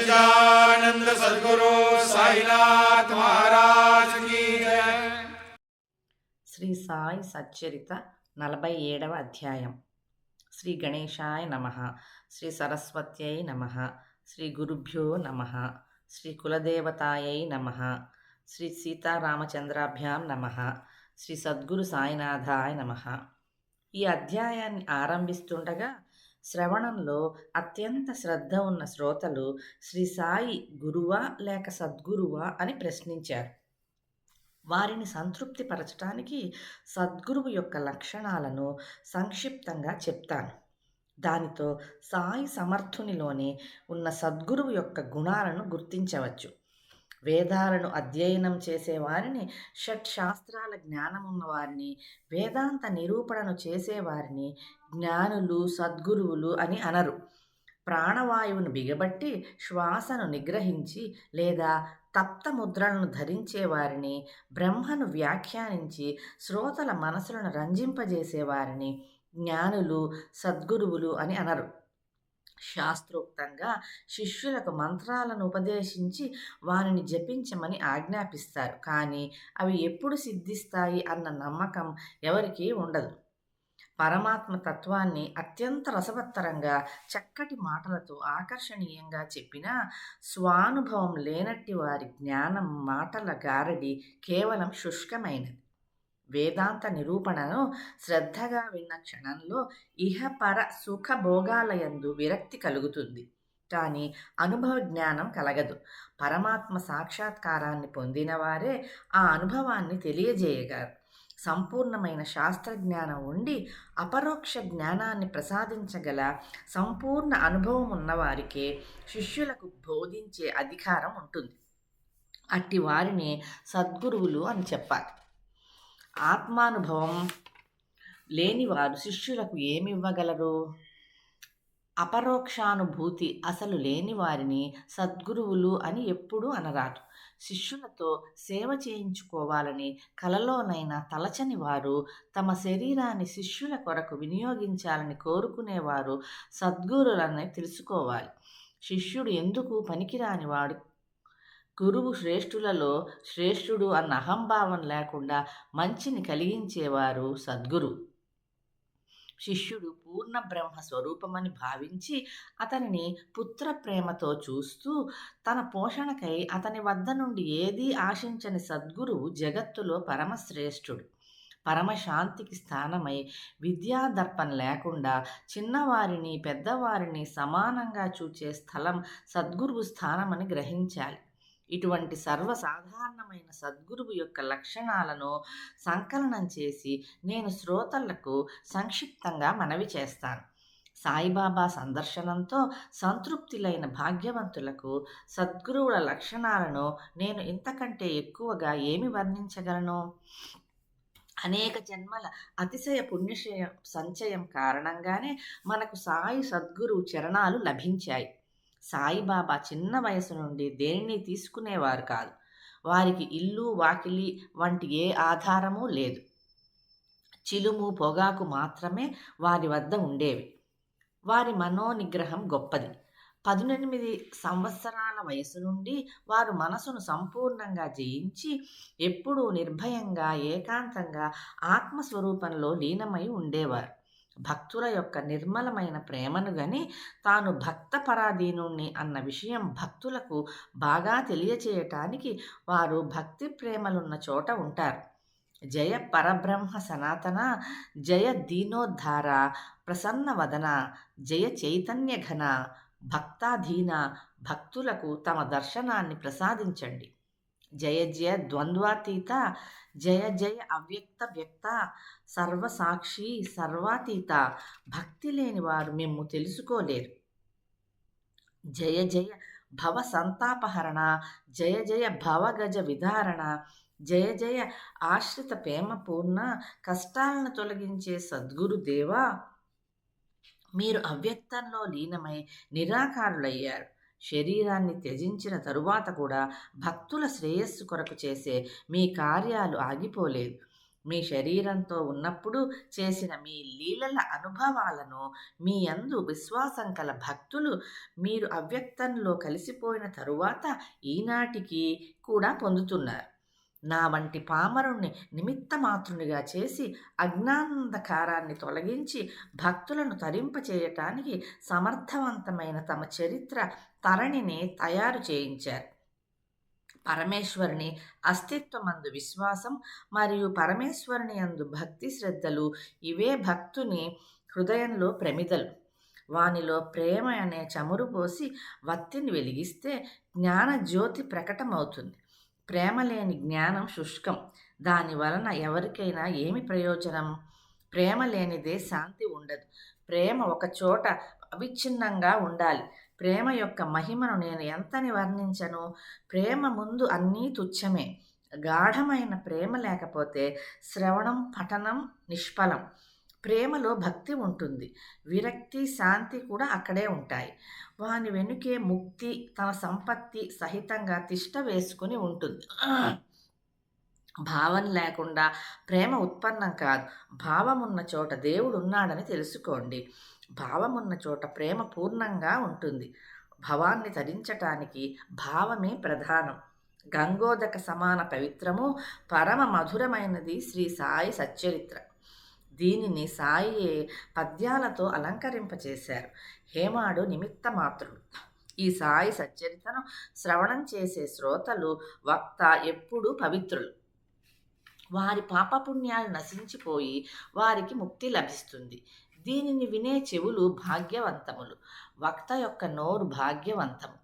सच्चिदानंद सदगुरु साईनाथ महाराज की जय శ్రీ సాయి సచ్చరిత నలభై ఏడవ అధ్యాయం శ్రీ గణేశాయ నమ శ్రీ సరస్వత్యై నమ శ్రీ గురుభ్యో నమ శ్రీ కులదేవతాయై నమ శ్రీ సీతారామచంద్రాభ్యాం నమ శ్రీ సద్గురు సాయినాథాయ నమ ఈ అధ్యాయాన్ని ఆరంభిస్తుండగా శ్రవణంలో అత్యంత శ్రద్ధ ఉన్న శ్రోతలు శ్రీ సాయి గురువా లేక సద్గురువా అని ప్రశ్నించారు. వారిని సంతృప్తిపరచడానికి సద్గురువు యొక్క లక్షణాలను సంక్షిప్తంగా చెప్తాను. దానితో సాయి సమర్థునిలోని ఉన్న సద్గురువు యొక్క గుణాలను గుర్తించవచ్చు. వేదాలను అధ్యయనం చేసేవారిని షట్ శాస్త్రాల జ్ఞానం ఉన్నవారిని వేదాంత నిరూపణను చేసేవారిని జ్ఞానులు సద్గురువులు అని అనరు. ప్రాణవాయువును బిగబట్టి శ్వాసను నిగ్రహించి లేదా తప్త ముద్రలను ధరించే వారిని బ్రహ్మను వ్యాఖ్యానించి శ్రోతల మనసులను రంజింపజేసేవారిని జ్ఞానులు సద్గురువులు అని అనరు. శాస్త్రోక్తంగా శిష్యులకు మంత్రాలను ఉపదేశించి వారిని జపించమని ఆజ్ఞాపిస్తారు. కానీ అవి ఎప్పుడు సిద్ధిస్తాయి అన్న నమ్మకం ఎవరికీ ఉండదు. పరమాత్మ తత్వాన్ని అత్యంత రసవత్తరంగా చక్కటి మాటలతో ఆకర్షణీయంగా చెప్పిన స్వానుభవం లేనట్టి వారి జ్ఞానం మాటల గారడి కేవలం శుష్కమైనది. వేదాంత నిరూపణను శ్రద్ధగా విన్న క్షణంలో ఇహపర సుఖభోగాలయందు విరక్తి కలుగుతుంది. కానీ అనుభవ జ్ఞానం కలగదు. పరమాత్మ సాక్షాత్కారాన్ని పొందిన వారే ఆ అనుభవాన్ని తెలియజేయగారు సంపూర్ణమైన శాస్త్రజ్ఞానం ఉండి అపరోక్ష జ్ఞానాన్ని ప్రసాదించగల సంపూర్ణ అనుభవం ఉన్నవారికే శిష్యులకు బోధించే అధికారం ఉంటుంది. అట్టి వారిని సద్గురువులు అని చెప్పాలి. ఆత్మానుభవం లేనివారు శిష్యులకు ఏమి ఇవ్వగలరు అపరోక్షానుభూతి అసలు లేని వారిని సద్గురువులు అని ఎప్పుడూ అనరాదు. శిష్యులతో సేవ చేయించుకోవాలని కలలోనైనా తలచని వారు తమ శరీరాన్ని శిష్యుల కొరకు వినియోగించాలని కోరుకునేవారు సద్గురులని తెలుసుకోవాలి. శిష్యుడు ఎందుకు పనికిరాని వాడు? గురువు శ్రేష్ఠులలో శ్రేష్ఠుడు అన్న అహంభావం లేకుండా మంచిని కలిగించేవారు సద్గురు. శిష్యుడు పూర్ణ బ్రహ్మ స్వరూపమని భావించి అతనిని పుత్ర ప్రేమతో చూస్తూ తన పోషణకై అతని వద్ద నుండి ఏదీ ఆశించని సద్గురువు జగత్తులో పరమశ్రేష్ఠుడు. పరమశాంతికి స్థానమై విద్యాదర్పణ లేకుండా చిన్నవారిని పెద్దవారిని సమానంగా చూచే స్థలం సద్గురువు స్థానమని గ్రహించాలి. ఇటువంటి సర్వసాధారణమైన సద్గురువు యొక్క లక్షణాలను సంకలనం చేసి నేను శ్రోతలకు సంక్షిప్తంగా మనవి చేస్తాను. సాయిబాబా సందర్శనంతో సంతృప్తులైన భాగ్యవంతులకు సద్గురువుల లక్షణాలను నేను ఇంతకంటే ఎక్కువగా ఏమి వర్ణించగలను? అనేక జన్మల అతిశయ పుణ్యశయ సంచయం కారణంగానే మనకు సాయి సద్గురు చరణాలు లభించాయి. సాయిబాబా చిన్న వయసు నుండి దేనిని తీసుకునేవారు కాదు. వారికి ఇల్లు వాకిలి వంటి ఏ ఆధారము లేదు. చిలుము పొగాకు మాత్రమే వారి వద్ద ఉండేవి. వారి మనోనిగ్రహం గొప్పది. పదునెనిమిది సంవత్సరాల వయసు నుండి వారు మనసును సంపూర్ణంగా జయించి ఎప్పుడూ నిర్భయంగా ఏకాంతంగా ఆత్మస్వరూపంలో లీనమై ఉండేవారు. భక్తుల యొక్క నిర్మలమైన ప్రేమను గని తాను భక్త పరాధీనుణ్ణి అన్న విషయం భక్తులకు బాగా తెలియచేయటానికి వారు భక్తి ప్రేమలున్న చోట ఉంటారు. జయ పరబ్రహ్మ సనాతన జయ దీనోద్ధార ప్రసన్న వదన జయ చైతన్య ఘన భక్తాధీన భక్తులకు తమ దర్శనాన్ని ప్రసాదించండి. జయ జయ ద్వంద్వాతీత జయ జయ అవ్యక్త వ్యక్త సర్వసాక్షి సర్వాతీత. భక్తి లేని వారు మేము తెలుసుకోలేరు. జయ జయ భవ సంతాపహరణ జయ జయ భవగజ విధారణ జయ జయ ఆశ్రిత ప్రేమ పూర్ణ కష్టాలను తొలగించే సద్గురుదేవా మీరు అవ్యక్తంలో లీనమై నిరాకారులయ్యారు. శరీరాన్ని త్యజించిన తరువాత కూడా భక్తుల శ్రేయస్సు కొరకు చేసే మీ కార్యాలు ఆగిపోలేదు. మీ శరీరంతో ఉన్నప్పుడు చేసిన మీ లీలల అనుభవాలను మీ అందు విశ్వాసం కల భక్తులు మీరు అవ్యక్తంలో కలిసిపోయిన తరువాత ఈనాటికి కూడా పొందుతున్నారు. నా వంటి పామరుణ్ణి నిమిత్త మాతృనిగా చేసి అజ్ఞానంధకారాన్ని తొలగించి భక్తులను తరింపచేయటానికి సమర్థవంతమైన తమ చరిత్ర తరణిని తయారు చేయించారు. పరమేశ్వరుని అస్తిత్వమందు విశ్వాసం మరియు పరమేశ్వరుని అందు భక్తి శ్రద్ధలు ఇవే భక్తుని హృదయంలో ప్రమిదలు. వానిలో ప్రేమ అనే చమురు పోసి వత్తిని వెలిగిస్తే జ్ఞాన జ్యోతి ప్రకటమవుతుంది. ప్రేమ లేని జ్ఞానం శుష్కం. దాని వలన ఎవరికైనా ఏమి ప్రయోజనం? ప్రేమ లేనిదే శాంతి ఉండదు. ప్రేమ ఒక చోట అవిచ్ఛిన్నంగా ఉండాలి. ప్రేమ యొక్క మహిమను నేను ఎంతని వర్ణించను ప్రేమ ముందు అన్నీ తుచ్చమే. గాఢమైన ప్రేమ లేకపోతే శ్రవణం పఠనం నిష్ఫలం. ప్రేమలో భక్తి ఉంటుంది. విరక్తి శాంతి కూడా అక్కడే ఉంటాయి. వాని వెనుకే ముక్తి తన సంపత్తి సహితంగా తిష్ట వేసుకుని ఉంటుంది. భావం లేకుండా ప్రేమ ఉత్పన్నం కాదు. భావమున్న చోట దేవుడు ఉన్నాడని తెలుసుకోండి. భావమున్న చోట ప్రేమ పూర్ణంగా ఉంటుంది. భవాన్ని తరించటానికి భావమే ప్రధానం. గంగోదక సమాన పవిత్రము పరమ మధురమైనది శ్రీ సాయి సచ్చరిత్ర. దీనిని సాయి పద్యాలతో అలంకరింపచేశారు. హేమాడు నిమిత్త మాత్రుడు ఈ సాయి సచ్చరితను శ్రవణం చేసే శ్రోతలు వక్త ఎప్పుడూ పవిత్రులు. వారి పాపపుణ్యాలు నశించిపోయి వారికి ముక్తి లభిస్తుంది. దీనిని వినే చెవులు భాగ్యవంతములు. వక్త యొక్క నోరు భాగ్యవంతము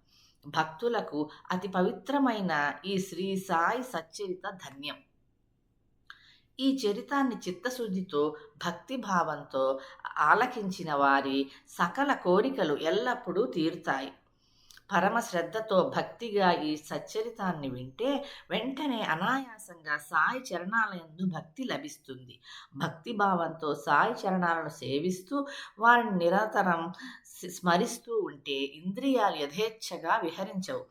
భక్తులకు అతి పవిత్రమైన ఈ శ్రీ సాయి సచ్చరిత ధన్యం. ఈ చరితాన్ని చిత్తశుద్ధితో భక్తిభావంతో ఆలకించిన వారి సకల కోరికలు ఎల్లప్పుడూ తీరుతాయి. పరమ శ్రద్ధతో భక్తిగా ఈ సచ్చరితాన్ని వింటే వెంటనే అనాయాసంగా సాయి చరణాలయందు భక్తి లభిస్తుంది. భక్తి భావంతో సాయి చరణాలను సేవిస్తూ వారిని నిరంతరం స్మరిస్తూ ఉంటే ఇంద్రియాలు యథేచ్ఛగా విహరించవు.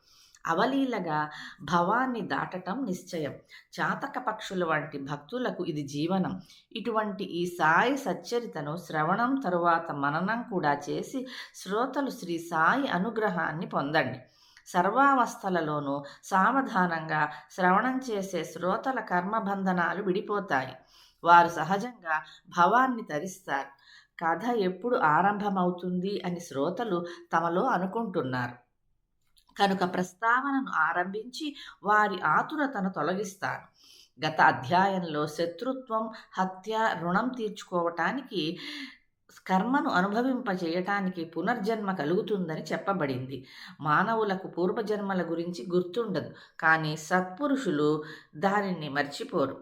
అవలీలగా భవాన్ని దాటటం నిశ్చయం. చాతక పక్షుల వంటి భక్తులకు ఇది జీవనం. ఇటువంటి ఈ సాయి సచ్చరితను శ్రవణం తరువాత మననం కూడా చేసి శ్రోతలు శ్రీ సాయి అనుగ్రహాన్ని పొందండి. సర్వావస్థలలోనూ సావధానంగా శ్రవణం చేసే శ్రోతల కర్మబంధనాలు విడిపోతాయి. వారు సహజంగా భవాన్ని తరిస్తారు. కథ ఎప్పుడు ఆరంభమవుతుంది అని శ్రోతలు తమలో అనుకుంటున్నారు. కనుక ప్రస్తావనను ఆరంభించి వారి ఆతురతను తొలగిస్తాను గత అధ్యాయంలో శత్రుత్వం హత్య రుణం తీర్చుకోవటానికి కర్మను అనుభవింపజేయటానికి పునర్జన్మ కలుగుతుందని చెప్పబడింది. మానవులకు పూర్వజన్మల గురించి గుర్తుండదు కానీ సత్పురుషులు దానిని మర్చిపోరు.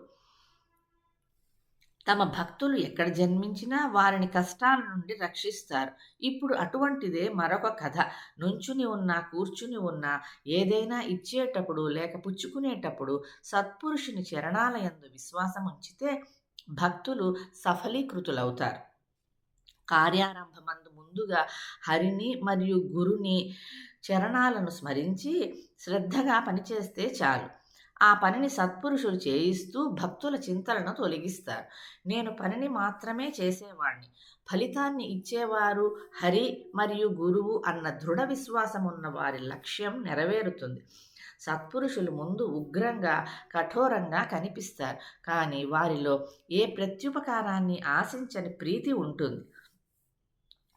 తమ భక్తులు ఎక్కడ జన్మించినా వారిని కష్టాల నుండి రక్షిస్తారు. ఇప్పుడు అటువంటిదే మరొక కథ. నుంచుని ఉన్నా కూర్చుని ఉన్నా ఏదైనా ఇచ్చేటప్పుడు లేక పుచ్చుకునేటప్పుడు సత్పురుషుని చరణాలయందు విశ్వాసం ఉంచితే భక్తులు సఫలీకృతులవుతారు. కార్యారంభమందు ముందుగా హరిని మరియు గురుని చరణాలను స్మరించి శ్రద్ధగా పనిచేస్తే చాలు. ఆ పనిని సత్పురుషులు చేయిస్తూ భక్తుల చింతలను తొలగిస్తారు. నేను పనిని మాత్రమే చేసేవాణ్ణి. ఫలితాన్ని ఇచ్చేవారు హరి మరియు గురువు అన్న దృఢ విశ్వాసం ఉన్న వారి లక్ష్యం నెరవేరుతుంది. సత్పురుషులు ముందు ఉగ్రంగా కఠోరంగా కనిపిస్తారు. కానీ వారిలో ఏ ప్రత్యుపకారాన్ని ఆశించని ప్రీతి ఉంటుంది.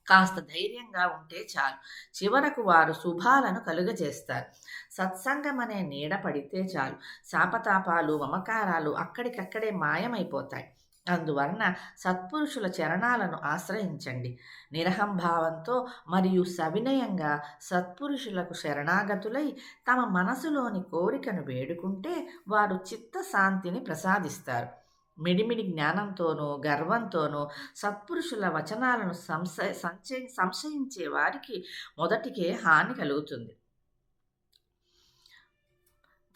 కాస్త ధైర్యంగా ఉంటే చాలు. చివరకు వారు శుభాలను కలుగజేస్తారు. సత్సంగం అనే నీడ పడితే చాలు. శాపతాపాలు మమకారాలు అక్కడికక్కడే మాయమైపోతాయి. అందువలన సత్పురుషుల చరణాలను ఆశ్రయించండి. నిరహంభావంతో మరియు సవినయంగా సత్పురుషులకు శరణాగతులై తమ మనసులోని కోరికను వేడుకుంటే వారు చిత్తశాంతిని ప్రసాదిస్తారు. మిడిమిడి జ్ఞానంతోనూ గర్వంతోనూ సత్పురుషుల వచనాలను సంశయ సంశయించే వారికి మొదటికే హాని కలుగుతుంది.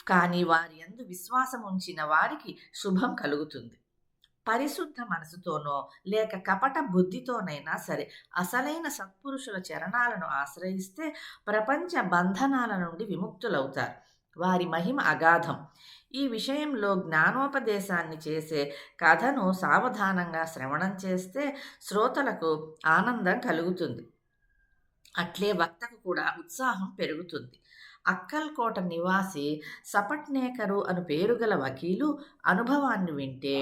కానీ వారి ఎందు విశ్వాసం ఉంచిన వారికి శుభం కలుగుతుంది. పరిశుద్ధ మనసుతోనో లేక కపట బుద్ధితోనైనా సరే అసలైన సత్పురుషుల చరణాలను ఆశ్రయిస్తే ప్రపంచ బంధనాల నుండి విముక్తులవుతారు. వారి మహిమ అగాధం. ఈ విషయంలో జ్ఞానోపదేశాన్ని చేసే కథను సావధానంగా శ్రవణం చేస్తే శ్రోతలకు ఆనందం కలుగుతుంది. అట్లే వక్తకు కూడా ఉత్సాహం పెరుగుతుంది. అక్కల్కోట నివాసి సపట్నేకరు అను పేరుగల వకీలు అనుభవాన్ని వింటే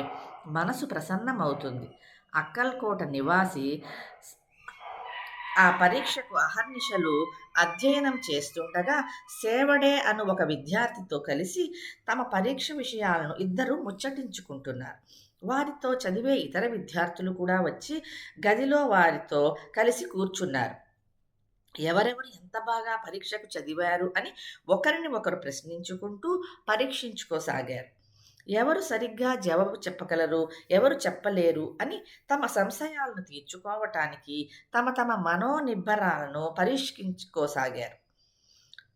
మనసు ప్రసన్నమవుతుంది. అక్కల్కోట నివాసి ఆ పరీక్షకు అహర్నిశలు అధ్యయనం చేస్తుండగా సేవడే అను ఒక విద్యార్థితో కలిసి తమ పరీక్ష విషయాలను ఇద్దరు ముచ్చటించుకుంటున్నారు. వారితో చదివే ఇతర విద్యార్థులు కూడా వచ్చి గదిలో వారితో కలిసి కూర్చున్నారు. ఎవరెవరు ఎంత బాగా పరీక్షకు చదివారు అని ఒకరిని ఒకరు ప్రశ్నించుకుంటూ పరీక్షించుకోసాగారు. ఎవరు సరిగ్గా జవాబు చెప్పగలరు? ఎవరు చెప్పలేరు? అని తమ సంశయాలను తీర్చుకోవటానికి తమ తమ మనోనిబ్బరాలను పరీక్షించుకోసాగారు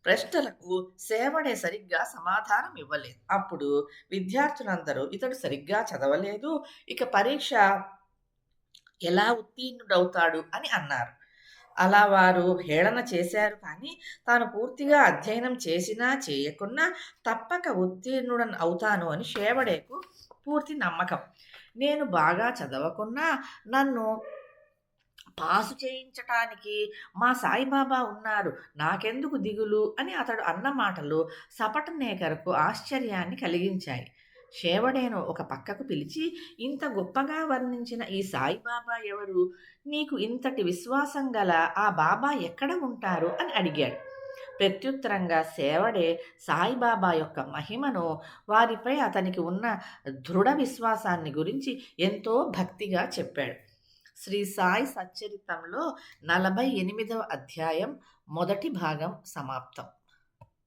ప్రశ్నలకు సేవడే సరిగ్గా సమాధానం ఇవ్వలేదు. అప్పుడు విద్యార్థులందరూ ఇతడు సరిగ్గా చదవలేదు. ఇక పరీక్ష ఎలా ఉత్తీర్ణుడవుతాడు అని అన్నారు. అలా వారు హేళన చేశారు. కానీ తాను పూర్తిగా అధ్యయనం చేసినా చేయకున్నా తప్పక ఉత్తీర్ణుడని అవుతాను అని షేవడేకు పూర్తి నమ్మకం. నేను బాగా చదవకున్నా నన్ను పాసు చేయించటానికి మా సాయిబాబా ఉన్నారు. నాకెందుకు దిగులు? అని అతడు అన్న మాటలు సపటనేకరకు ఆశ్చర్యాన్ని కలిగించాయి. షేవడేను ఒక పక్కకు పిలిచి ఇంత గొప్పగా వర్ణించిన ఈ సాయిబాబా ఎవరు? నీకు ఇంతటి విశ్వాసం గల ఆ బాబా ఎక్కడ ఉంటారు? అని అడిగాడు. ప్రత్యుత్తరంగా సేవడే సాయిబాబా యొక్క మహిమను వారిపై అతనికి ఉన్న దృఢ విశ్వాసాన్ని గురించి ఎంతో భక్తిగా చెప్పాడు. శ్రీ సాయి సచ్చరితంలో నలభై ఎనిమిదవ అధ్యాయం మొదటి భాగం సమాప్తం.